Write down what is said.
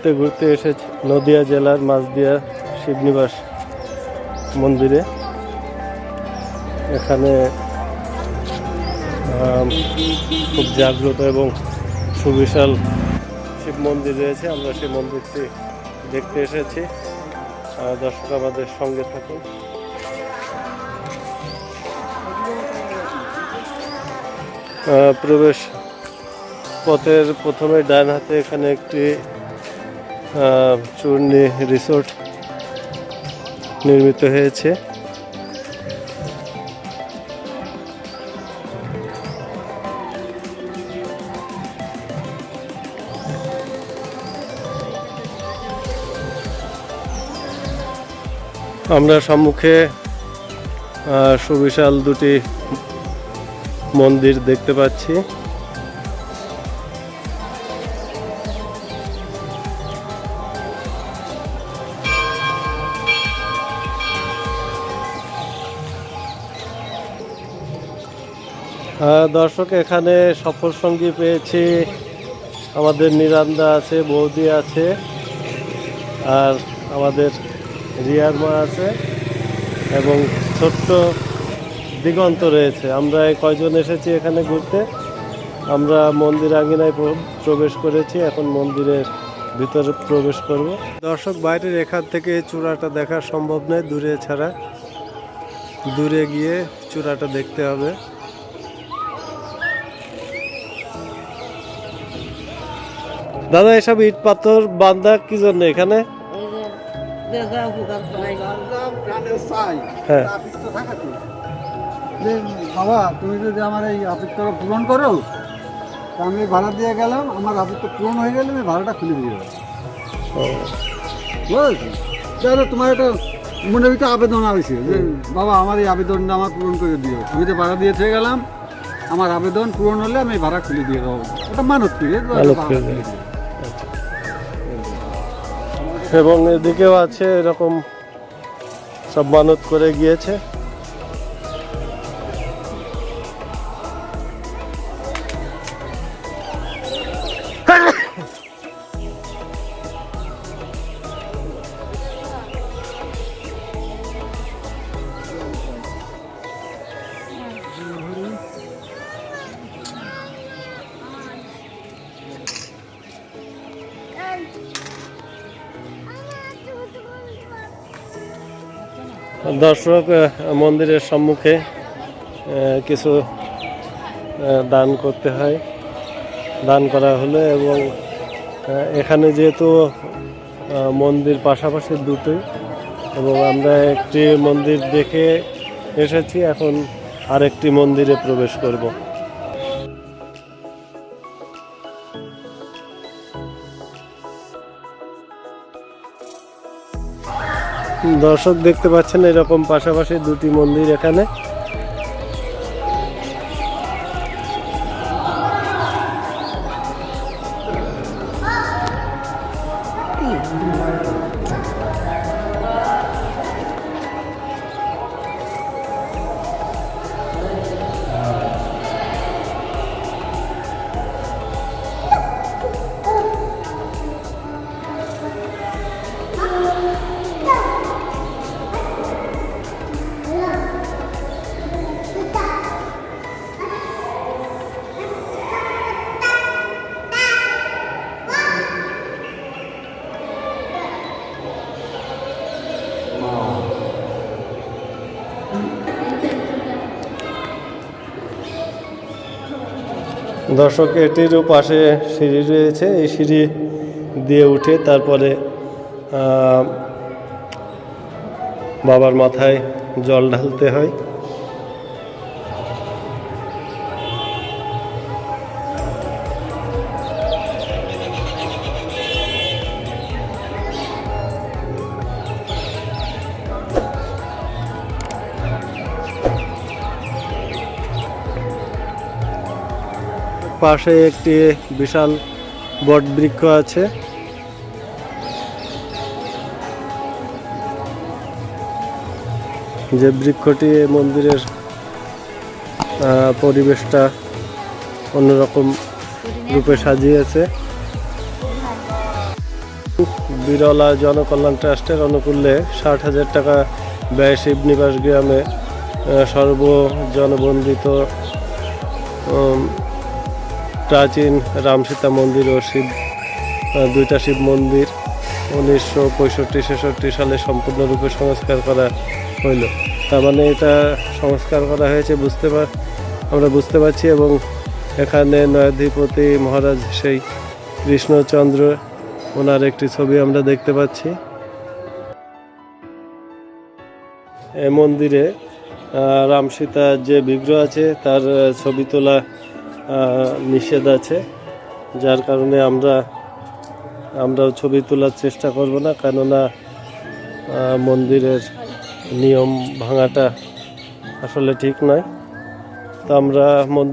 ঘুরতে ঘুরতে এসেছে। নদিয়া জেলার মাঝদিয়া শিবনিবাস মন্দিরে। এখানে খুব জাগ্রত এবং সুবিশাল শিব মন্দির রয়েছে। আমরা সেই মন্দিরটি দেখতে এসেছি। দর্শক আমাদের সঙ্গে থাকুন। প্রবেশ পথের প্রথমে ডান হাতে এখানে একটি চূর্ণি রিসোর্ট নির্মিত হয়েছে। আমরা সম্মুখে সুবিশাল দুটি মন্দির দেখতে পাচ্ছি। দর্শক, এখানে সফর সঙ্গী পেয়েছি। আমাদের নিরান্দা আছে, বৌদি আছে, আর আমাদের রিয়ার মা আছে, এবং ছোট্ট দিগন্ত রয়েছে। আমরা কয়জন এসেছি এখানে ঘুরতে? আমরা মন্দির আঙ্গিনায় প্রবেশ করেছি, এখন মন্দিরের ভিতরে প্রবেশ করব। দর্শক, বাইরের এখান থেকে চূড়াটা দেখা সম্ভব নয়, দূরে ছাড়া। দূরে গিয়ে চূড়াটা দেখতে হবে। দাদা এসব ইট পাথর বান্ধা কি জন্য এখানে? হ্যাঁ। বাবা তুমি যদি আমার এই আপিত্তটা পূরণ করো আমি ভাড়া দিয়ে গেলাম আমার আপিত্ত পূরণ হয়ে গেলে আমি ভাড়াটা খুলে দিয়ে ও, তাহলে তোমার একটা মনে ভিতরে আবেদন আসছে যে বাবা আমার এই আবেদনটা আমার পূরণ করে দিও। আমি যে ভাড়া দিয়ে থেকে গেলাম আমার আবেদন পূরণ হলে আমি ভাড়া খুলে দিয়ে দেবো ওটা মানত করে। এবং এদিকেও আছে এরকম সব মানত করে গিয়েছে। দর্শক মন্দিরের সম্মুখে কিছু দান করতে হয়। দান করা হলো এবং এখানে যেহেতু মন্দির পাশাপাশি দুটোই এবং আমরা একটি মন্দির দেখে এসেছি, এখন আরেকটি মন্দিরে প্রবেশ করব। দর্শক দেখতে পাচ্ছেন এরকম পাশাপাশি দুটি মন্দির এখানে। দর্শক এটিরও পাশে সিঁড়ি রয়েছে। এই সিঁড়ি দিয়ে উঠে তারপরে বাবার মাথায় জল ঢালতে হয়। পাশে একটি বিশাল বট বৃক্ষ আছে। যে বৃক্ষটি মন্দিরের পরিবেশটা অন্যরকম রূপে সাজিয়েছে। বিরলা জনকল্যাণ ট্রাস্টের অনুকূল্যে ষাট হাজার টাকা ব্যয় শিবনিবাস গ্রামে সর্বজনবন্দিত উম, রাম সীতা মন্দির ও শিব দুইটা শিব মন্দির উনিশশো পঁয়ষট্টি ছেষট্টি সালে সম্পূর্ণরূপে সংস্কার করা হইল। তার মানে এটা সংস্কার করা হয়েছে বুঝতে পার আমরা বুঝতে পারছি এবং এখানে নয়াধিপতি মহারাজ সেই কৃষ্ণচন্দ্র ওনার একটি ছবি আমরা দেখতে পাচ্ছি। এ মন্দিরে রাম সীতার যে বিগ্রহ আছে তার ছবি তোলা নিষেধ আছে, যার কারণে আমরা, আমরাও ছবি তোলার চেষ্টা করব না, কেননা মন্দিরের নিয়ম ভাঙাটা আসলে ঠিক নয়। তো আমরা মন্দির